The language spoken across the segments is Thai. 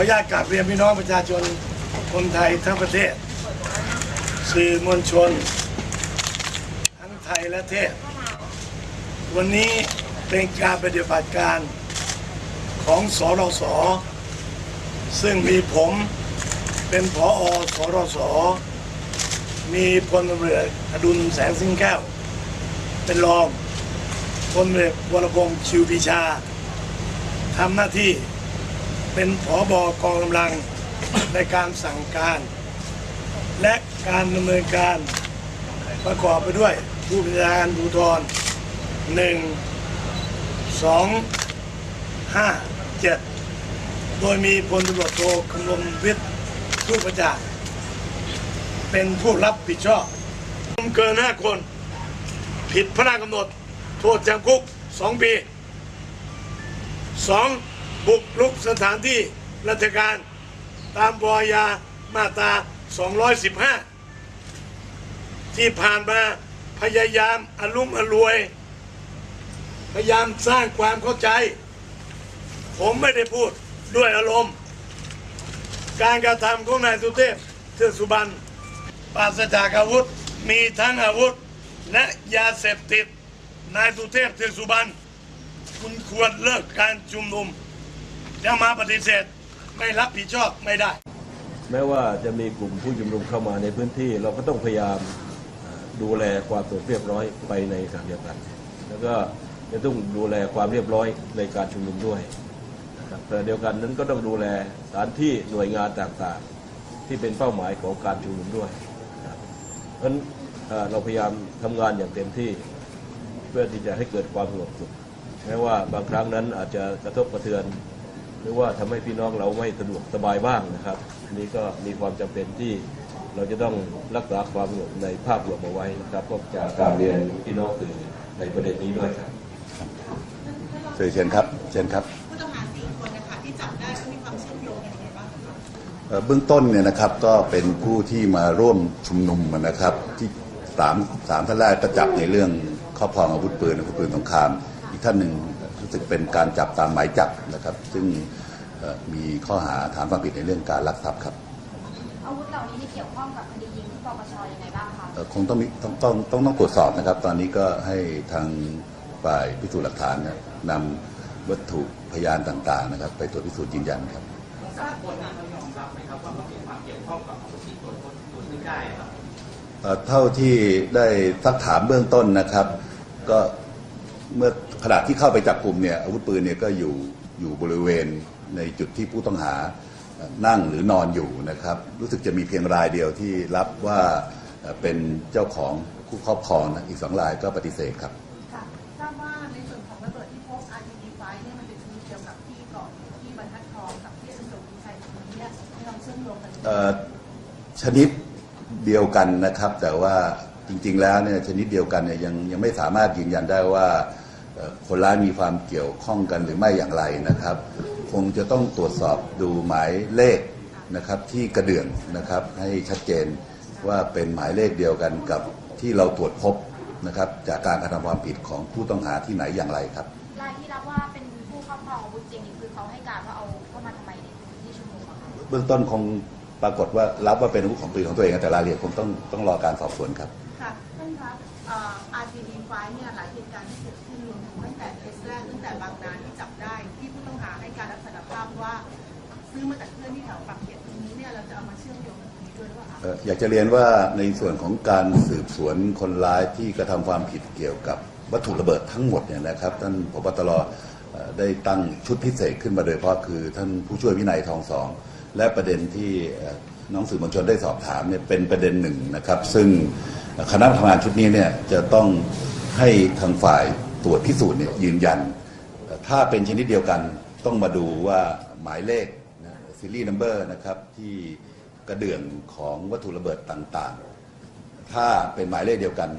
ออนุญาตกราบเรียนพี่น้องประชาชนคนไทยทั้งประเทศ สื่อมวลชน ทั้งไทยและเทศ วันนี้เป็นการปฏิบัติการของสรส ซึ่งมีผมเป็นผอสรส มีพลตำรวจอดุลแสงสิงแก้ว เป็นรองพลเรือวรพงษ์ชิวพิชาทำหน้าที่ เป็นผอบกองกำลังในการสั่งการ และการดำเนินการประกอบไปด้วยผู้บัญชาการภูธรหนึ่งสองห้าเจ็ดโดยมีพลตำรวจโทคำลมวิทย์ผู้ประจักษ์เป็นผู้รับผิดชอบเกินห้าคน ผิดพระราชกำหนด โทษจำคุกสองปีสอง บุกรุกสถานที่ราชการตามปอยามาตรา 215 ที่ผ่านมาพยายามอารมุ่มอรวย พยายามสร้างความเข้าใจ ผมไม่ได้พูดด้วยอารมณ์ การกระทำของนายสุเทพเทือกสุบรรณปราศจากอาวุธมีทั้งอาวุธและยาเสพติดนายสุเทพเทือกสุบรรณคุณควรเลิกการชุมนุม จะมาปฏิเสธไม่รับผิดชอบไม่ได้ แม้ว่าจะมีกลุ่มผู้ชุมนุมเข้ามาในพื้นที่ เราก็ต้องพยายามดูแลความสงบเรียบร้อยไปในขณะเดียวกัน แล้วก็จะต้องดูแลความเรียบร้อยในการชุมนุมด้วยนะครับแต่เดียวกันนั้นก็ต้องดูแลสถานที่หน่วยงานต่างๆ ที่เป็นเป้าหมายของการชุมนุมด้วยนะครับเพราะฉะนั้นเอ่อเราพยายามทำงานอย่างเต็มที่ เพื่อที่จะให้เกิดความสงบสุขแม้ว่าบางครั้งนั้นอาจจะกระทบกระเทือน หรือว่าทำให้พี่น้องเราไม่สะดวกสบายบ้างนะครับอันนี้ก็มีความจำเป็นที่เราจะต้องรักษาความสงบในภาพรวมเอาไว้นะครับก็จากการเรียนพี่น้องสื่อในประเด็นนี้ด้วยครับสื่อเชิญครับเชิญครับผู้ต้องหาสี่คนนะคะที่จับได้เขามีความเชื่อมโยงกันยังไงบ้างคะเอ่อเบื้องต้นเนี่ยนะครับก็เป็นผู้ที่มาร่วมชุมนุมนะครับ ที่สามสามท่านแรกก็จับในเรื่องครอบครองอาวุธปืนอาวุธปืนสงคราม อีกท่านหนึ่ง รู้สึกเป็นการจับตามหมายจับนะครับ ซึ่งเอ่อมีข้อหาฐานความผิดในเรื่องการลักทรัพย์ครับอาวุธเหล่านี้มีเกี่ยวข้องกับคดียิงที่ปปชยังไงบ้างคะเอ่อคงต้องมีต้องต้องต้องต้องตรวจสอบนะครับ ตอนนี้ก็ให้ทางฝ่ายพิสูจน์หลักฐานเนี่ยนำวัตถุพยานต่างๆนะครับ ไปตรวจพิสูจน์ยืนยันครับเอ่อเท่าที่ได้ซักถามเบื้องต้นนะครับ ก็ เมื่อขณะที่เข้าไปจับกลุ่มเนี่ยอาวุธปืนเนี่ยก็อยู่อยู่บริเวณในจุดที่ผู้ต้องหาเอ่อนั่งหรือนอนอยู่นะครับ รู้สึกจะมีเพียงรายเดียวที่รับว่าเอ่อเป็นเจ้าของผู้ครอบครองนะอีกสองรายก็ปฏิเสธครับค่ะทราบว่าในส่วนของระเบิดที่พบ RTD ไฟเนี่ยมันเป็นชนิดเดียวกับที่ก่อนที่บรรทัดทองกับที่สุนทรชัยตรงนี้เนี่ยมีความเชื่อมโยงกันเอ่อชนิดเดียวกันนะครับ แต่ว่าจริงๆแล้วเนี่ยชนิดเดียวกันเนี่ยยังยังไม่สามารถยืนยันได้ว่าเอ่อ คนร้ายมีความเกี่ยวข้องกันหรือไม่อย่างไรนะครับ คงจะต้องตรวจสอบดูหมายเลขนะครับที่กระเดื่องนะครับให้ชัดเจนว่าเป็นหมายเลขเดียวกันกับที่เราตรวจพบนะครับจากการกระทำความผิดของผู้ต้องหาที่ไหนอย่างไรครับรายที่รับว่าเป็นผู้ครอบครองอาวุธจริงนี่คือเขาให้การว่าเอาเข้ามาทำไมในพื้นที่ชุมนุมอะคะเบื้องต้นคงปรากฏว่ารับว่าเป็นอาวุธของปืนของตัวเองแต่รายละเอียดคงต้องต้องรอการสอบสวนครับค่ะท่านคะเอ่อ RTD ไฟเนี่ยหลายเหตุการณ์ที่เกิดขึ้นรวมถึงตั้งแต่เคสแรกตั้งแต่บางนาที่จับได้ที่ผู้ต้องหาให้การรับสารภาพว่า ซื้อมาจากเพื่อนที่แถวปากเกร็ดตรงนี้เนี่ยเราจะเอามาเชื่อมโยงกับตรงนี้ด้วยหรือเปล่าคะ เอ่ออยากจะเรียนว่าในส่วนของการสืบสวนคนร้ายที่กระทำความผิดเกี่ยวกับวัตถุระเบิดทั้งหมดเนี่ยนะครับท่านพบตรเอ่อได้ตั้งชุดพิเศษขึ้นมาโดยเฉพาะคือท่านผู้ช่วยวินัยทองสอง และประเด็นที่เอ่อน้องสื่อมวลชนได้สอบถามเนี่ยเป็นประเด็นหนึ่งนะครับ ซึ่ง คณะทำงานชุดนี้เนี่ยจะต้องให้ทางฝ่ายตรวจพิสูจน์เนี่ยยืนยัน ถ้าเป็นชนิดเดียวกันต้องมาดูว่าหมายเลขซีรีส์นัมเบอร์นะครับที่กระเดื่องของวัตถุระเบิดต่างๆ ถ้าเป็นหมายเลขเดียวกัน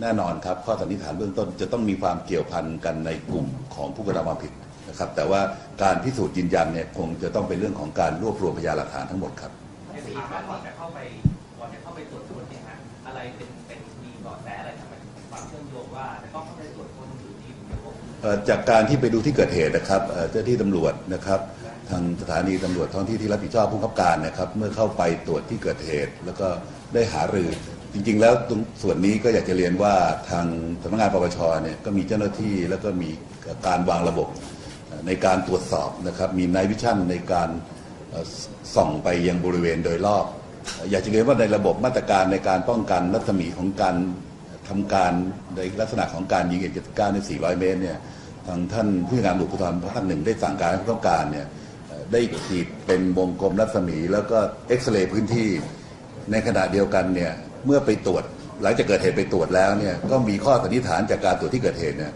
แน่นอนครับ ข้อสันนิษฐานเบื้องต้นจะต้องมีความเกี่ยวพันกันในกลุ่มของผู้กระทำความผิดนะครับแต่ว่าการพิสูจน์ยืนยันเนี่ยคงจะต้องเป็นเรื่องของการรวบรวมพยานหลักฐานทั้งหมดครับไม่ทราบว่าก่อนจะเข้าไปก่อนจะเข้าไปตรวจค้นเนี่ยฮะ อะไรเป็นเป็นมีเบาะแสอะไรทำไมความเชื่อมโยงว่าจะต้องเข้าไปตรวจคนหรือที่จากการที่ไปดูที่เกิดเหตุนะครับเจ้าที่ตำรวจนะครับทางสถานีตำรวจท้องที่ที่รับผิดชอบผู้ขับการนะครับเมื่อเข้าไปตรวจที่เกิดเหตุ แล้วก็ได้หารือจริง ๆ แล้วตรงส่วนนี้ก็อยากจะเรียนว่าทางสำนักงานปปชเนี่ยก็มีเจ้าหน้าที่แล้วก็มีการวางระบบในการตรวจสอบนะครับมีนายวิชั่นในการส่องไปยังบริเวณโดยรอบ อยากจะเรียนว่าในระบบมาตรการในการป้องกันรัศมีของการทำการในลักษณะของการยิงเอ็นเจ็ดเก้าใน 400 เมตรเนี่ยทางท่านผู้การตำรวจภูธรภาคหนึ่งได้สั่งการให้ผู้ต้องการเนี่ยได้ขีดเป็นวงกลมรัศมี แล้วก็เอ็กซเรย์พื้นที่ในขณะเดียวกันเนี่ยเมื่อไปตรวจหลังจากเกิดเหตุไปตรวจแล้วเนี่ยก็มีข้อสันนิษฐานจากการตรวจที่เกิดเหตุเนี่ย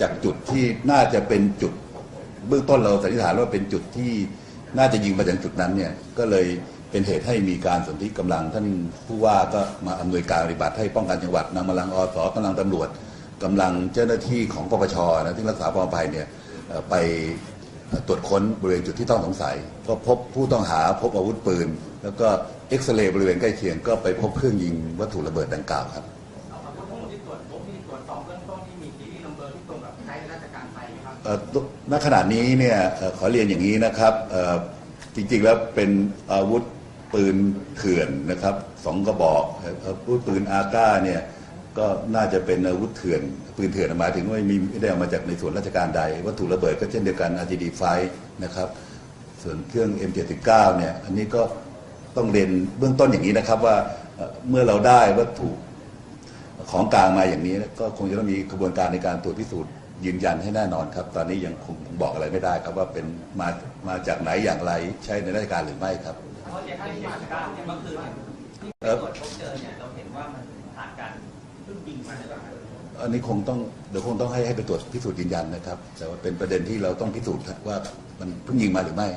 จากจุดที่น่าจะเป็นจุด เบื้องต้นเราสันนิษฐานว่าเป็นจุดที่น่าจะยิงมาจากจุดนั้นเนี่ยก็เลย เป็นเหตุให้มีการสนธิกำลังท่านผู้ว่าก็มาอำนวยการปฏิบัติให้ป้องกันจังหวัดนำกำลังอสกำลังตำรวจกำลังเจ้าหน้าที่ของปปชนะที่รักษาความปลอดภัยเนี่ยเอ่อไปตรวจค้นบริเวณจุดที่ต้องสงสัย ก็พบผู้ต้องหาพบอาวุธปืน แล้วก็เอ็กซเรย์บริเวณใกล้เคียงก็ไปพบเครื่องยิงวัตถุระเบิดดังกล่าวครับเอาอาวุธทั้งหมดที่ตรวจพบที่ตรวจสอบเบื้องต้นที่มีซีรีส์นัมเบอร์ที่ตรงกับใช้ในราชการไทยไหมครับเอ่อณขณะนี้เนี่ยเอ่อขอเรียนอย่างนี้นะครับเอ่อจริงๆแล้วเป็นอาวุธ ปืนเถื่อนนะครับสองกระบอกเอ่ออาวุธปืนอาก้าเนี่ยก็น่าจะเป็นอาวุธเถื่อน ปืนเถื่อนหมายถึงว่าไม่มีไม่ได้เอามาจากในส่วนราชการใด วัตถุระเบิดก็เช่นเดียวกัน RGD ไฟนะครับส่วนเครื่อง M79 เนี่ยอันนี้ก็ต้องเรียนเบื้องต้นอย่างนี้นะครับว่าเอ่อเมื่อเราได้วัตถุของกลางมาอย่างนี้ ก็คงจะต้องมีกระบวนการในการตรวจพิสูจน์ยืนยันให้แน่นอนครับ ตอนนี้ยังคงบอกอะไรไม่ได้ครับว่าเป็นมามาจากไหนอย่างไรใช่ในราชการหรือไม่ครับ เพราะอย่างที่มาจากการเนี่ยเมื่อคืนที่ตรวจพบเจอเนี่ยเราเห็นว่ามันผ่านการพึ่งยิงมาหรือเปล่าครับอันนี้คงต้องเดี๋ยวคงต้องให้ให้ไปตรวจพิสูจน์ยืนยันนะครับ แต่ว่าเป็นประเด็นที่เราต้องพิสูจน์ว่ามันเพิ่งยิงมาหรือไม่